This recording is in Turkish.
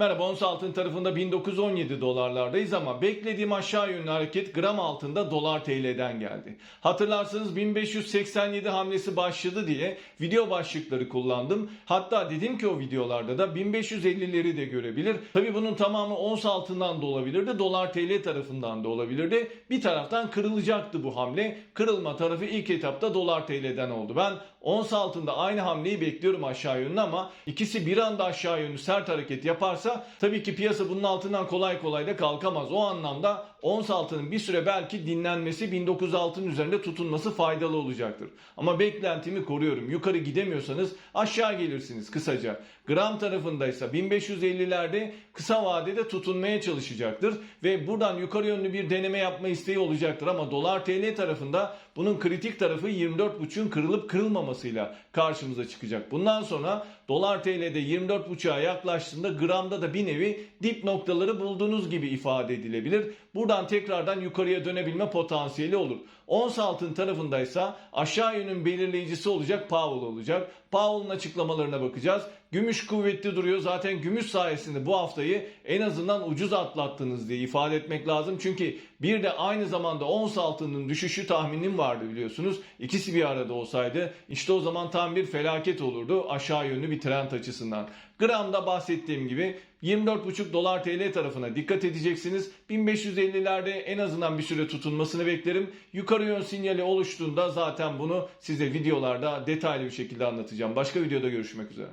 Merhaba ons altın tarafında 1917 dolarlardayız ama beklediğim aşağı yönlü hareket gram altında dolar TL'den geldi. Hatırlarsanız 1587 hamlesi başladı diye video başlıkları kullandım. Hatta dedim ki o videolarda da 1550'leri de görebilir. Tabi bunun tamamı ons altından da olabilirdi. Dolar TL tarafından da olabilirdi. Bir taraftan kırılacaktı bu hamle. Kırılma tarafı ilk etapta dolar TL'den oldu. Ben ons altında aynı hamleyi bekliyorum aşağı yönlü ama ikisi bir anda aşağı yönlü sert hareket yaparsa tabii ki piyasa bunun altından kolay kolay da kalkamaz. O anlamda ons altının bir süre belki dinlenmesi 1906'ın üzerinde tutunması faydalı olacaktır. Ama beklentimi koruyorum. Yukarı gidemiyorsanız aşağı gelirsiniz kısaca. Gram tarafındaysa 1550'lerde kısa vadede tutunmaya çalışacaktır ve buradan yukarı yönlü bir deneme yapma isteği olacaktır ama dolar TL tarafında bunun kritik tarafı 24.5'ün kırılıp kırılmamasıyla karşımıza çıkacak. Bundan sonra dolar TL'de 24.5'a yaklaştığında gramda da bir nevi dip noktaları bulduğunuz gibi ifade edilebilir. Buradan tekrardan yukarıya dönebilme potansiyeli olur. Ons altın tarafındaysa aşağı yönün belirleyicisi olacak Powell olacak. Powell'ın açıklamalarına bakacağız. Gümüş kuvvetli duruyor. Zaten gümüş sayesinde bu haftayı en azından ucuz atlattınız diye ifade etmek lazım. Çünkü bir de aynı zamanda ons altının düşüşü tahminim vardı biliyorsunuz. İkisi bir arada olsaydı işte o zaman tam bir felaket olurdu aşağı yönlü bir trend açısından. Gramda bahsettiğim gibi 24,5 dolar TL tarafına dikkat edeceksiniz. 1550'lerde en azından bir süre tutunmasını beklerim. Yukarı yön sinyali oluştuğunda zaten bunu size videolarda detaylı bir şekilde anlatacağım. Başka videoda görüşmek üzere.